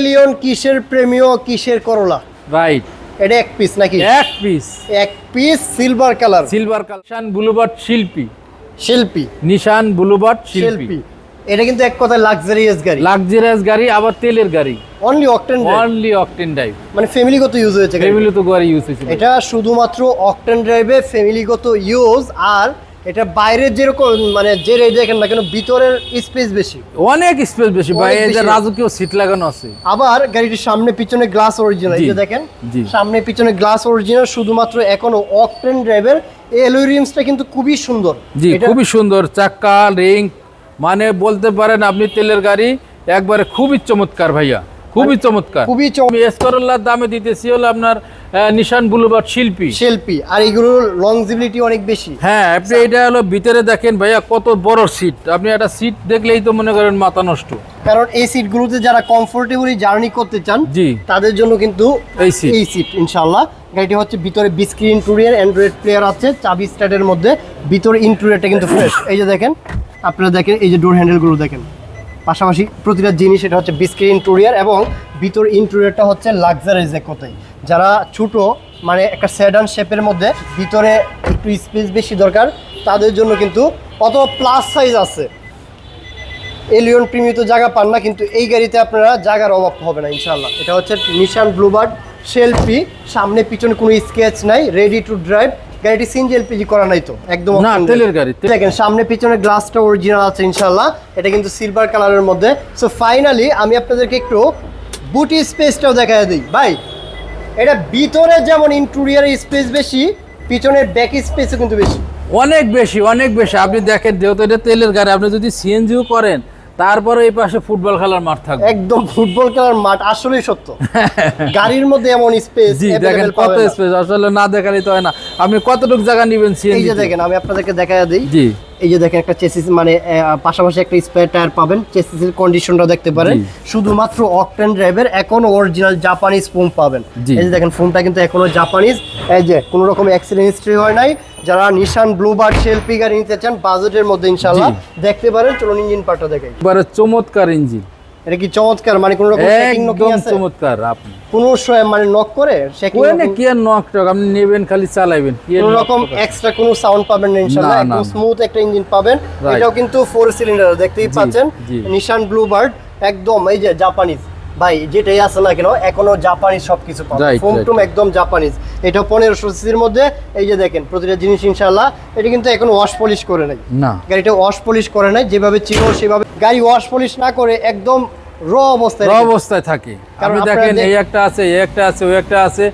Allion কিসের প্রেমিও কিসের করলা? রাইট এটা এক পিস নাকি? এক পিস এক piece silver colour silver colour Nissan Bluebird শিল্পী শিল্পী নিশান ব্লুবার্ড শিল্পী এটা কিন্তু এক কথায় লাক্সারিয়াস গাড়ি। লাক্সারিয়াস গাড়ি আবার তেলের গাড়ি। Only octane only octane drive মানে ফ্যামিলিগত ইউজ হয়েছে গাড়িটা। ফ্যামিলি তো গাড়ি ইউজ হয়েছে। এটা শুধুমাত্র অকটেন ড্রাইভে ফ্যামিলিগত ইউজ আর এটা বাইরের যেরকম মানে যে রেট দেখেন না কেন ভিতরের স্পেস বেশি। অনেক স্পেস বেশি ভাই এই যে রাজকীয় সিট লাগানো আছে। আবার গাড়িটির সামনে পিছনে গ্লাস অরিজিনাল এই যে দেখেন সামনে পিছনে গ্লাস অরিজিনাল শুধুমাত্র এখনও অকটেন ড্রাইভের এই অ্যালুরিয়ামসটা কিন্তু খুবই সুন্দর। জি খুবই সুন্দর চাক্কা রিং মানে বলতে পারেন আপনি তেলের গাড়ি একবারে খুবই চমৎকার ভাইয়া খুবই চমৎকার। খুবই চম- আমি এসকরোলার দামে দিতেছি হলো আপনার নিশান বুলুবার্ড শিল্পী। শিল্পী। আর এগুলোর লংজিবিলিটি অনেক বেশি। হ্যাঁ আপনি এটা হলো ভিতরে দেখেন ভাইয়া কত বড় সিট আপনি একটা সিট দেখলেই তো মনে করেন মাথা নষ্ট। কারণ এই সিটগুলোতে যারা কমফোর্টেবলি জার্নি করতে চান জি। তাদের জন্য কিন্তু এই seat। এই সিট ইনশাল্লাহ গাড়িটি হচ্ছে ভিতরে বিস্ক্রিন ইন্টুরিয়ার অ্যান্ড্রয়েড প্লেয়ার আছে চাবি স্টার্টের মধ্যে ভিতরে ইন্টুরিয়ারটা কিন্তু ফ্রেশ এই যে দেখেন আপনারা দেখেন এই যে ডোর হ্যান্ডেলগুলো দেখেন। পাশাপাশি প্রতিটা জিনিস এটা হচ্ছে বিস্ক্রিন ইন্টুরিয়ার এবং ভিতর ইন্টুরিয়ারটা হচ্ছে লাক্সারিজ কথায়। যারা ছোট মানে একটা সেডান শেপের মধ্যে ভিতরে একটু স্পেস বেশি দরকার, তাদের জন্য কিন্তু অত প্লাস সাইজ আছে। এলিয়ন প্রিমিও তো জায়গা পান না, কিন্তু এই গাড়িতে আপনারা জায়গার অভাব হবে না ইনশাল্লাহ এটা হচ্ছে নিশান ব্লুবার্ড সেলফি সামনে পিছনে কোনো স্কেচ নাই রেডি টু ড্রাইভ গাড়িটি সিনজি এলপিজি করা নাই তো একদম না তেলের গাড়ি। দেখেন সামনে পিছনে গ্লাসটা অরিজিনাল আছে ইনশাল্লাহ এটা কিন্তু সিলভার কালারের মধ্যে। সো ফাইনালি আমি আপনাদেরকে একটু বুটি স্পেসটাও দেখায় দিই। ভাই এটা ভিতরে যেমন ইন্টুরিয়ারের স্পেস বেশি পিছনের ব্যাক স্পেসও কিন্তু বেশি। অনেক বেশি অনেক বেশি। আপনি দেখেন যেহেতু এটা তেলের গাড়ি আপনি যদি সিএনজিও করেন তারপরে এই পাশে ফুটবল খেলার মাঠ থাকবে। একদম ফুটবল খেলার মাঠ আসলেই সত্য। গাড়ির মধ্যে এমন স্পেস জি দেখেন কত স্পেস আসলে না দেখালে তো হয় না। আপনি কতটুকু জায়গা নেবেন এই যে দেখেন আমি আপনাদেরকে দেখায় দিই। জি। এই যে দেখেন একটা চেসিস মানে পাশাপাশি একটা স্পেয়ার টায়ার পাবেন। চেসিসের কন্ডিশনটা দেখতে পারেন। শুধুমাত্র অকটেন ড্রাইভের এখনও অরিজিনাল জাপানিজ ফোম পাবেন। এই যে দেখেন ফোমটা কিন্তু এখনও জাপানিজ এই যে কোনো রকম অ্যাক্সিডেন্ট হিস্ট্রি হয় নাই। যারা নিশান ব্লুবার্ড শেলফি গাড়ি নিতে চান বাজেটের মধ্যে ইনশাল্লাহ দেখতে পারেন চলুন ইঞ্জিন পার্টটা দেখাই। এবারে চমৎকার ইঞ্জিন এটা কি চমৎকার? মানে কোনো রকম শেকিং নকিং একদম আছে? চমৎকার আপনি। কোনো স- মানে নক করে শেকিং ওখানে কি আর নক টক আপনি নেবেন খালি চালাইবেন। কি কোনো রকম এক্সট্রা কোনো সাউন্ড পাবেন না ইনশাআল্লাহ। একদম স্মুথ একটা ইঞ্জিন পাবেন। এটাও কিন্তু ফোর সিলিন্ডার দেখতেই পাচ্ছেন। নিশান ব্লুবার্ড একদম এই যে জাপানিজ ভাই যেটাই আছে না কেন এখনও জাপানিজ সবকিছু পাবেন Right, ফোম টুম একদম জাপানিজ এটা পনেরোশো সিসির মধ্যে এই যে দেখেন প্রতিটা জিনিস ইনশাআল্লাহ এটা কিন্তু এখনও ওয়াশ পলিশ করে নাই। না। গাড়িটা ওয়াশ পলিশ করে নাই যেভাবে ছিল সেভাবে গাড়ি ওয়াশ পলিশ না করে একদম র অবস্থায় র অবস্থায় থাকে। আপনি দেখেন এই একটা আছে এই একটা আছে ওই একটা আছে।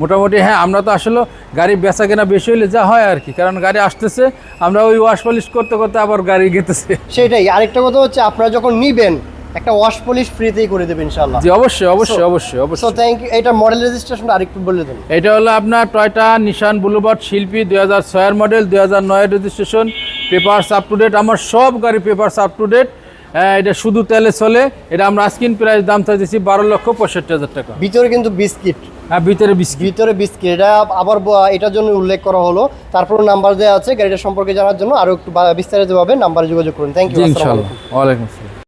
মোটামুটি হ্যাঁ আমরা তো আসলে গাড়ি বেচা কেনা বেশি হইলে যা হয় আর কি। কারণ গাড়ি আসতেছে আমরা ওই ওয়াশ পলিশ করতে করতে আবার গাড়ি গেতেছে। সেটাই। আরেকটা কথা হচ্ছে আপনারা যখন নিবেন একটা ওয়াশ পলিশ ফ্রিতেই করে দেবেন ইনশাআল্লাহ। জি অবশ্যই অবশ্যই So- অবশ্যই সো অবশ্যই। থ্যাংক ইউ এটা মডেল রেজিস্ট্রেশনটা আরেকটু বলে দেন। এটা হলো আপনার টয়টা নিশান বুলুবার্ড শিল্পী দুই হাজার ছয়ের মডেল দুই হাজার নয়ের registration papers up to date আমার সব গাড়ি পেপারস আপ টু ডেট এটা শুধু তেলে চলে এটা আমরা আস্কিন প্রাইস দাম চাইতেছি বারো লক্ষ পঁয়ষট্টি হাজার টাকা। ভিতরে কিন্তু বিস্কিট। হ্যাঁ ভিতরে বিস্কিট। ভিতরে বিস্কিট এটা আবার এটার জন্য উল্লেখ করা হলো। তারপর নাম্বার দেওয়া আছে গাড়িটা সম্পর্কে জানার জন্য আরও একটু বা- বিস্তারিতভাবে নাম্বারে যোগাযোগ করুন। থ্যাংক ইউ ওয়ালাইকুম আসসালাম।